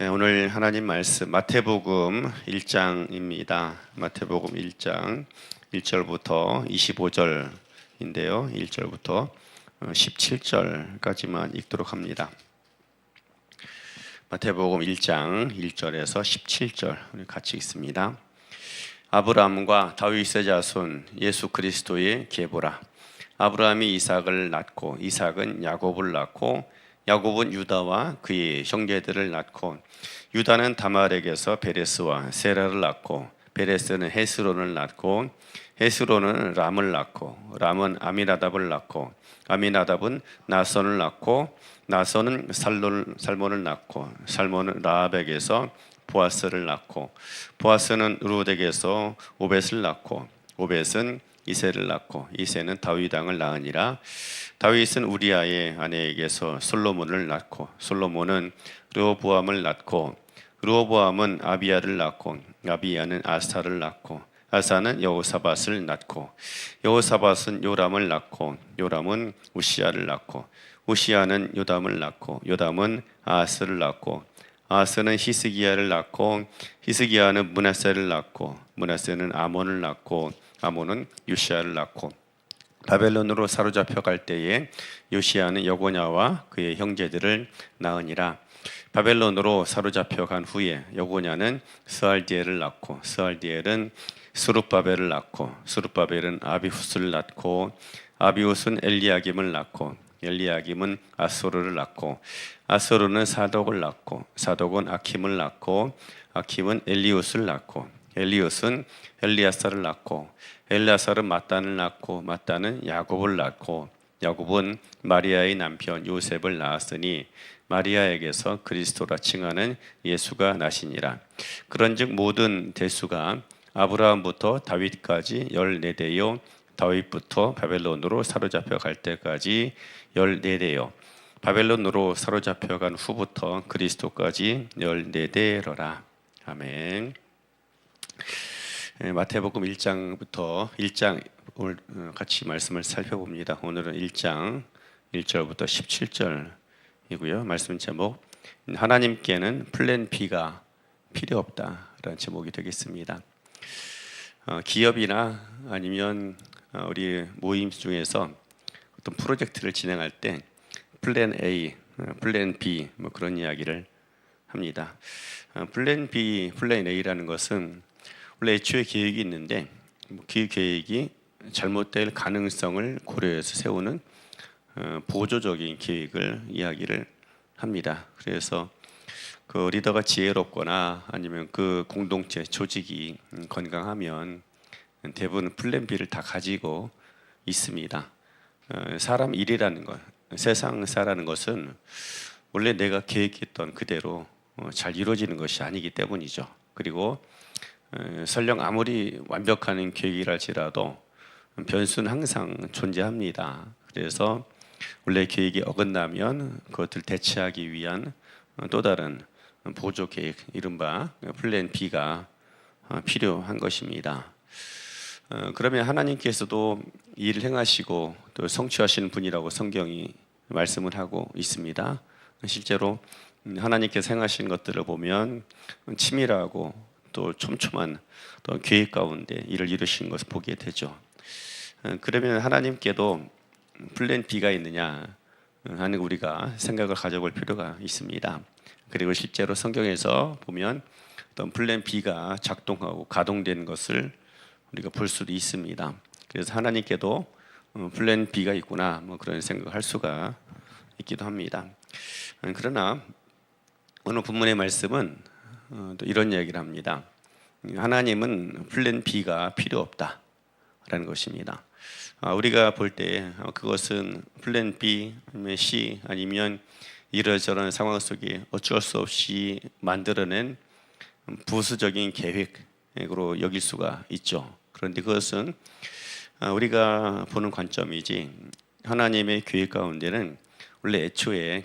예, 오늘 하나님 말씀 마태복음 1장입니다. 마태복음 1장 1절부터 25절인데요. 1절부터 17절까지만 읽도록 합니다. 마태복음 1장 1절에서 17절 우리 같이 읽습니다. 아브라함과 다윗의 자손 예수 그리스도의 계보라. 아브라함이 이삭을 낳고 이삭은 야곱을 낳고 야곱은 유다와 그의 형제들을 낳고 유다는 다말에게서 베레스와 세라를 낳고 베레스는 헤스론을 낳고 헤스론은 람을 낳고 람은 아미나답을 낳고 아미나답은 나선을 낳고 나선은 살론, 살몬을 낳고 살몬은 라합에게서 보아스를 낳고 보아스는 루덱에서 오벳을 낳고 오벳은 이세를 낳고 이세는 다윗 왕을 낳으니라. 다윗은 우리아의 아내에게서 솔로몬을 낳고 솔로몬은 르호보암을 낳고 르호보암은 아비야를 낳고 아비야는 아사를 낳고 아사는 여호사밧을 낳고 여호사밧은 요람을 낳고 요람은 우시야를 낳고 우시야는 요담을 낳고 요담은 아스를 낳고 아스는 히스기야를 낳고 히스기야는 문하세를 낳고 문하세는 아몬을 낳고 아몬은 유시야를 낳고 바벨론으로 사로잡혀 갈 때에 요시야는 여고냐와 그의 형제들을 낳으니라. 바벨론으로 사로잡혀 간 후에 여고냐는 스알디엘을 낳고 스알디엘은 수룹바벨을 낳고 수룹바벨은 아비후스를 낳고 아비후스는 엘리야김을 낳고 엘리야김은 아소르를 낳고 아소르는 사독을 낳고 사독은 아킴을 낳고 아킴은 엘리우스를 낳고 엘리우스는 엘리아사를 낳고 엘리아사는 마단을 낳고 마단은 야곱을 낳고 야곱은 마리아의 남편 요셉을 낳았으니 마리아에게서 그리스도라 칭하는 예수가 나시니라. 그런즉 모든 대수가 아브라함부터 다윗까지 열네 대요 다윗부터 바벨론으로 사로잡혀 갈 때까지 열네 대요 바벨론으로 사로잡혀 간 후부터 그리스도까지 열네 대러라 아멘. 예, 마태복음 1장부터 1장 오늘 어, 같이 말씀을 살펴봅니다. 오늘은 1장 1절부터 17절이고요. 말씀 제목 하나님께는 플랜 B가 필요 없다라는 제목이 되겠습니다. 어, 기업이나 아니면 어, 우리 모임 중에서 어떤 프로젝트를 진행할 때 플랜 A, 어, 플랜 B 뭐 그런 이야기를 합니다. 어, 플랜 B, 플랜 A라는 것은 원래 애초에 계획이 있는데 그 계획이 잘못될 가능성을 고려해서 세우는 어, 보조적인 계획을 이야기를 합니다. 그래서 그 리더가 지혜롭거나 아니면 그 공동체 조직이 음, 건강하면 대부분 플랜 B를 다 가지고 있습니다. 어, 사람 일이라는 것, 세상 사라는 것은 원래 내가 계획했던 그대로 어, 잘 이루어지는 것이 아니기 때문이죠. 그리고 어, 설령 아무리 완벽한 계획이랄지라도 변수는 항상 존재합니다. 그래서 원래 계획이 어긋나면 그것을 대체하기 위한 또 다른 보조 계획, 이른바 플랜 B가 필요한 것입니다. 어, 그러면 하나님께서도 일을 행하시고 또 성취하시는 분이라고 성경이 말씀을 하고 있습니다. 실제로 하나님께서 행하신 것들을 보면 치밀하고 또 촘촘한 또 계획 가운데 일을 이루신 것을 보게 되죠. 어, 그러면 하나님께도 플랜 B가 있느냐 하는 우리가 생각을 가져볼 필요가 있습니다. 그리고 실제로 성경에서 보면 어떤 플랜 B가 작동하고 가동되는 것을 우리가 볼 수도 있습니다. 그래서 하나님께도 어, 플랜 B가 있구나 뭐 그런 생각할 수가 있기도 합니다. 어, 그러나 오늘 본문의 말씀은 어, 또 이런 이야기를 합니다. 하나님은 플랜 B가 필요 없다라는 것입니다. 아, 우리가 볼 때 그것은 플랜 B, C 아니면 이러저런 상황 속에 어쩔 수 없이 만들어낸 부수적인 계획으로 여길 수가 있죠. 그런데 그것은 아, 우리가 보는 관점이지 하나님의 계획 가운데는 원래 애초에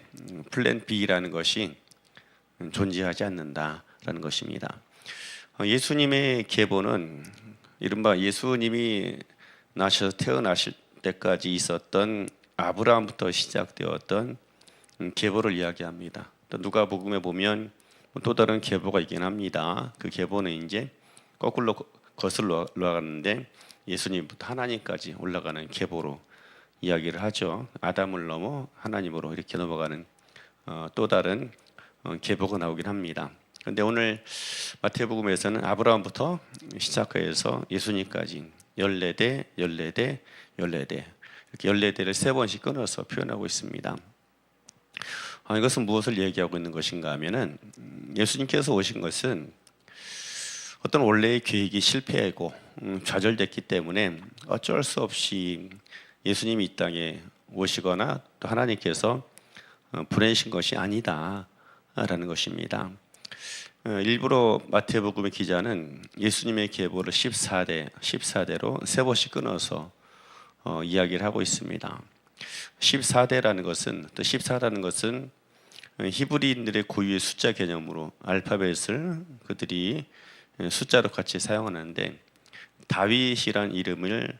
플랜 B라는 것이 존재하지 않는다라는 것입니다. 어, 예수님의 계보는 이른바 예수님이 나셔서 태어나실 때까지 있었던 아브라함부터 시작되었던 계보를 이야기합니다. 또 누가복음에 보면 또 다른 계보가 있긴 합니다. 그 계보는 이제 거꾸로 거- 거슬러 올라가는데 예수님부터 하나님까지 올라가는 계보로 이야기를 하죠. 아담을 넘어 하나님으로 이렇게 넘어가는 어, 또 다른 어, 계보가 나오긴 합니다. 그런데 오늘 마태복음에서는 아브라함부터 시작해서 예수님까지 14대, 14대, 14대 이렇게 14대를 세 번씩 끊어서 표현하고 있습니다. 아, 이것은 무엇을 얘기하고 있는 것인가 하면은 음, 예수님께서 오신 것은 어떤 원래의 계획이 실패하고 음, 좌절됐기 때문에 어쩔 수 없이 예수님이 이 땅에 오시거나 또 하나님께서 어, 보내신 것이 아니다라는 것입니다. 어, 일부러 마태복음의 기자는 예수님의 계보를 14대, 14대로 세 번씩 끊어서 어, 이야기를 하고 있습니다. 14대라는 것은 또 14라는 것은 히브리인들의 고유의 숫자 개념으로 알파벳을 그들이 숫자로 같이 사용하는데 다윗이란 이름을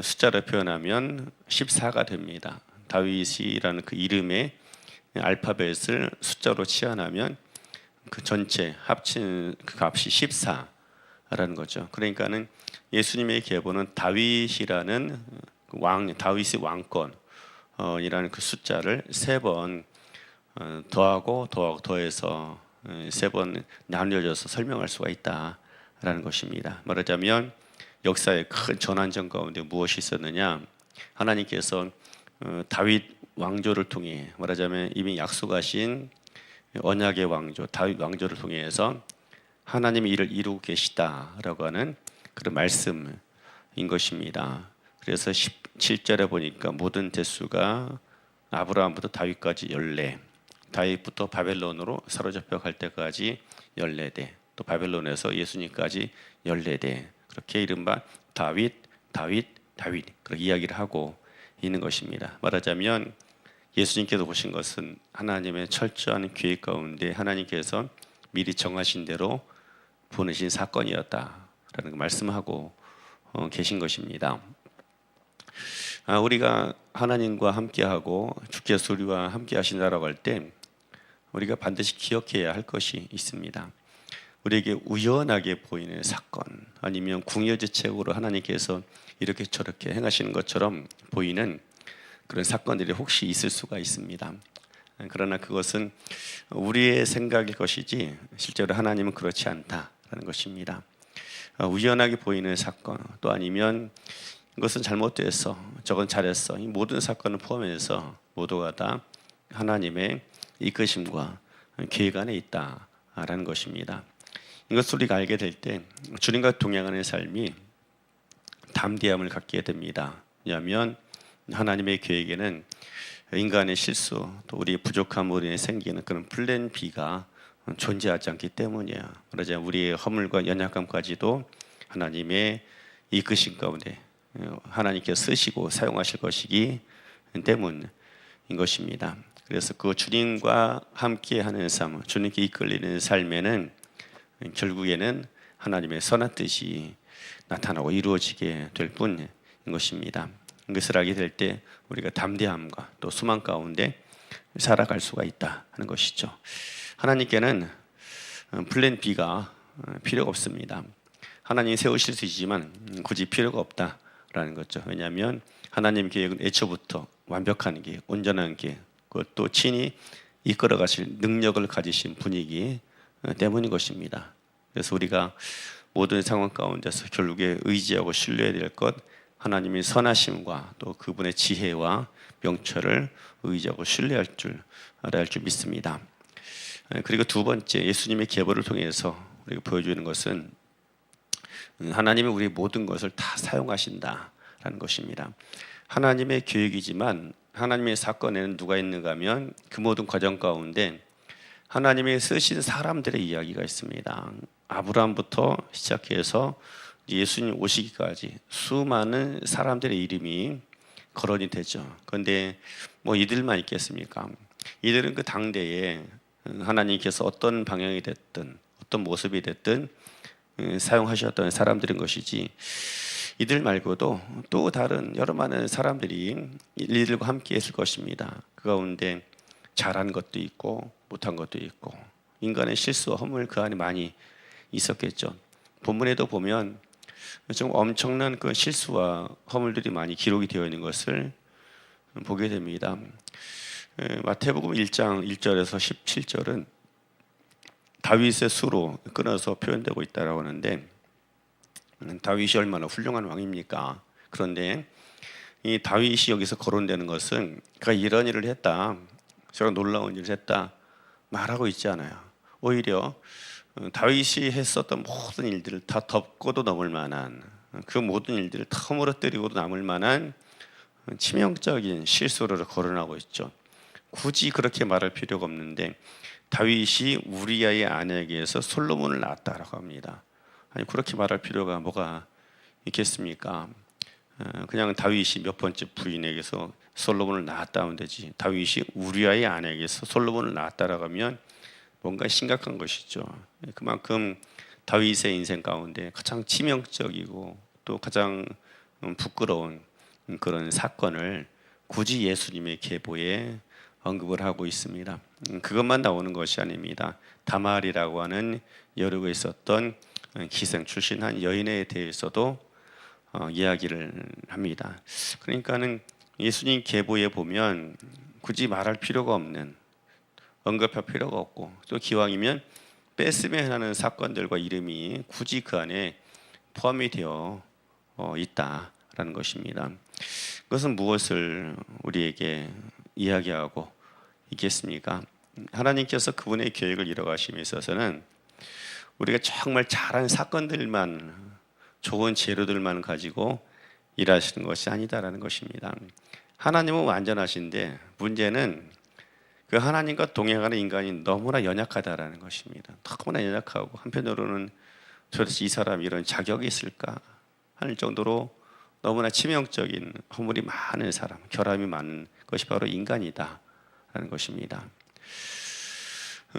숫자로 표현하면 14가 됩니다. 다윗이라는 그 이름의 알파벳을 숫자로 치환하면 그 전체 합친 그 값이 14라는 거죠. 그러니까는 예수님의 계보는 다윗이라는 그왕 다윗의 왕권 어, 이라는 그 숫자를 세번 어, 더하고 더하고 더해서 어, 세 번 나뉘어져서 설명할 수가 있다라는 것입니다. 말하자면 역사의 큰 전환점 가운데 무엇이 있었느냐? 하나님께서 어, 다윗 왕조를 통해 말하자면 이미 약속하신 언약의 왕조 다윗 왕조를 통해서 하나님의 일을 이루고 계시다라고 하는 그런 말씀인 것입니다. 그래서 17절에 보니까 모든 대수가 아브라함부터 다윗까지 14 다윗부터 바벨론으로 사로잡혀 갈 때까지 14대 또 바벨론에서 예수님까지 14대 그렇게 이른바 다윗 다윗 다윗 그렇게 이야기를 하고 있는 것입니다. 말하자면 예수님께서 보신 것은 하나님의 철저한 계획 가운데 하나님께서 미리 정하신 대로 보내신 사건이었다라는 걸 말씀하고 어, 계신 것입니다. 아, 우리가 하나님과 함께하고 주께서 우리와 함께하신다라고 할 때 우리가 반드시 기억해야 할 것이 있습니다. 우리에게 우연하게 보이는 사건 아니면 궁여지책으로 하나님께서 이렇게 저렇게 행하시는 것처럼 보이는 그런 사건들이 혹시 있을 수가 있습니다. 그러나 그것은 우리의 생각일 것이지 실제로 하나님은 그렇지 않다라는 것입니다. 어, 우연하게 보이는 사건 또 아니면 이것은 잘못됐어 저건 잘했어 이 모든 사건을 포함해서 모두가 다 하나님의 이끄심과 계획 안에 있다라는 것입니다. 이것을 우리가 알게 될 때 주님과 동행하는 삶이 담대함을 갖게 됩니다. 왜냐하면 하나님의 계획에는 인간의 실수 또 우리의 부족함으로 인해 생기는 그런 플랜 B가 존재하지 않기 때문이에요. 그러자 우리의 허물과 연약함까지도 하나님의 이끄신 가운데 하나님께서 쓰시고 사용하실 것이기 때문인 것입니다. 그래서 그 주님과 함께하는 삶, 주님께 이끌리는 삶에는 결국에는 하나님의 선한 뜻이 나타나고 이루어지게 될 뿐인 것입니다. 이것을 알게 될 때 우리가 담대함과 또 소망 가운데 살아갈 수가 있다 하는 것이죠. 하나님께는 플랜 B가 필요가 없습니다. 하나님이 세우실 수 있지만 굳이 필요가 없다라는 거죠. 왜냐하면 하나님 계획은 애초부터 완벽한 게 온전한 게그 것도 친히 이끌어 가실 능력을 가지신 분이기 때문인 것입니다. 그래서 우리가 모든 상황 가운데서 결국에 의지하고 신뢰해야 될 것 하나님의 선하심과 또 그분의 지혜와 명철을 의지하고 신뢰할 줄 알아야 할 줄 믿습니다. 그리고 두 번째 예수님의 계보를 통해서 우리가 보여주는 것은 하나님이 우리 모든 것을 다 사용하신다라는 것입니다. 하나님의 계획이지만 하나님의 사건에는 누가 있는가 하면 그 모든 과정 가운데 하나님이 쓰신 사람들의 이야기가 있습니다. 아브라함부터 시작해서 예수님 오시기까지 수많은 사람들의 이름이 거론이 되죠. 그런데 뭐 이들만 있겠습니까? 이들은 그 당대에 하나님께서 어떤 방향이 됐든 어떤 모습이 됐든 사용하셨던 사람들인 것이지 이들 말고도 또 다른 여러 많은 사람들이 이들과 함께 했을 것입니다. 그 가운데 잘한 것도 있고 못한 것도 있고 인간의 실수와 허물 그 안에 많이 있었겠죠. 본문에도 보면 좀 엄청난 그 실수와 허물들이 많이 기록이 되어 있는 것을 보게 됩니다. 에, 마태복음 1장 1절에서 17절은 다윗의 수로 끊어서 표현되고 있다라고 하는데 음, 다윗이 얼마나 훌륭한 왕입니까? 그런데 이 다윗이 여기서 거론되는 것은 그가 이런 일을 했다, 저런 놀라운 일을 했다 말하고 있지 않아요. 오히려 어, 다윗이 했었던 모든 일들을 다 덮고도 넘을 만한 그 모든 일들을 다 허물어뜨리고도 남을 만한 치명적인 실수를 거론하고 있죠. 굳이 그렇게 말할 필요가 없는데 다윗이 우리아의 아내에게서 솔로몬을 낳았다라고 합니다. 아니 그렇게 말할 필요가 뭐가 있겠습니까? 어, 그냥 다윗이 몇 번째 부인에게서 솔로몬을 낳았다 하면 되지. 다윗이 우리아의 아내에게서 솔로몬을 낳았다라고 하면 뭔가 심각한 것이죠. 그만큼 다윗의 인생 가운데 가장 치명적이고 또 가장 음, 부끄러운 그런 사건을 굳이 예수님의 계보에 언급을 하고 있습니다. 음, 그것만 나오는 것이 아닙니다. 다말이라고 하는 여르고 있었던 기생 출신 한 여인에 대해서도 어, 이야기를 합니다. 그러니까는 예수님 계보에 보면 굳이 말할 필요가 없는 언급할 필요가 없고 또 기왕이면 뺐으면 하는 사건들과 이름이 굳이 그 안에 포함이 되어 어, 있다라는 것입니다. 그것은 무엇을 우리에게 이야기하고 있겠습니까? 하나님께서 그분의 계획을 이뤄가심에 있어서는 우리가 정말 잘한 사건들만 좋은 재료들만 가지고 일하시는 것이 아니다라는 것입니다. 하나님은 완전하신데 문제는 그 하나님과 동행하는 인간이 너무나 연약하다라는 것입니다. 너무나 연약하고 한편으로는 도대체 이 사람 이런 자격이 있을까 할 정도로 너무나 치명적인 허물이 많은 사람, 결함이 많은 것이 바로 인간이다라는 것입니다.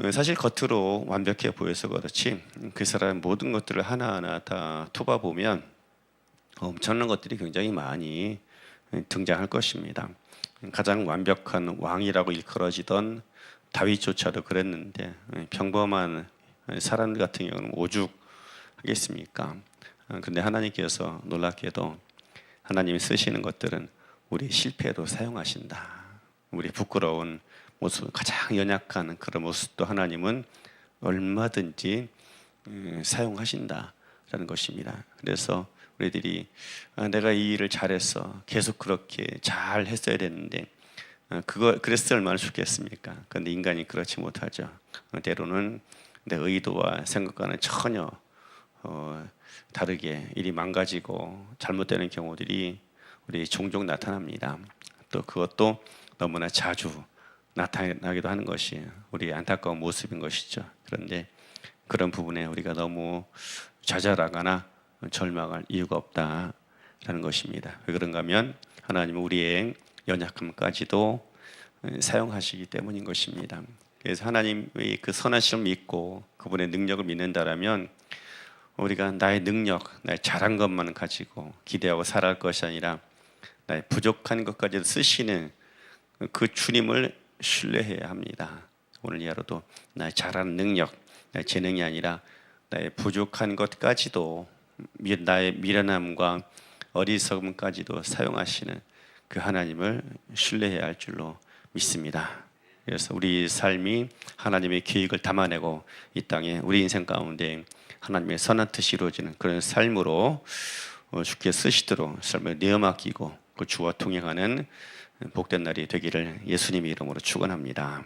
어, 사실 겉으로 완벽해 보여서 그렇지 그 사람 모든 것들을 하나하나 다 투바 보면 엄청난 것들이 굉장히 많이 등장할 것입니다. 가장 완벽한 왕이라고 일컬어지던 다윗조차도 그랬는데 평범한 사람들 같은 경우는 오죽하겠습니까? 근데 하나님께서 놀랍게도 하나님이 쓰시는 것들은 우리 실패도 사용하신다. 우리 부끄러운 모습, 가장 연약한 그런 모습도 하나님은 얼마든지 음, 사용하신다라는 것입니다. 그래서 우리들이 아, 내가 이 일을 잘했어. 계속 그렇게 잘 했어야 됐는데 아, 그거 그랬을 얼마나 좋겠습니까? 그런데 인간이 그렇지 못하죠. 어, 때로는 내 의도와 생각과는 전혀 어, 다르게 일이 망가지고 잘못되는 경우들이 우리 종종 나타납니다. 또 그것도 너무나 자주 나타나기도 하는 것이 우리 안타까운 모습인 것이죠. 그런데 그런 부분에 우리가 너무 좌절하거나 절망할 이유가 없다라는 것입니다. 왜 그런가 하면 하나님은 우리의 연약함까지도 사용하시기 때문인 것입니다. 그래서 하나님의 그 선하심을 믿고 그분의 능력을 믿는다라면 우리가 나의 능력, 나의 잘한 것만 가지고 기대하고 살아갈 것이 아니라 나의 부족한 것까지도 쓰시는 그 주님을 신뢰해야 합니다. 오늘 이 하루도 나의 잘하는 능력, 나의 재능이 아니라 나의 부족한 것까지도 나의 미련함과 어리석음까지도 사용하시는 그 하나님을 신뢰해야 할 줄로 믿습니다. 그래서 우리 삶이 하나님의 계획을 담아내고 이 땅에 우리 인생 가운데 하나님의 선한 뜻이 이루어지는 그런 삶으로 어, 주께 쓰시도록 삶을 내어맡기고 그 주와 동행하는 복된 날이 되기를 예수님의 이름으로 축원합니다.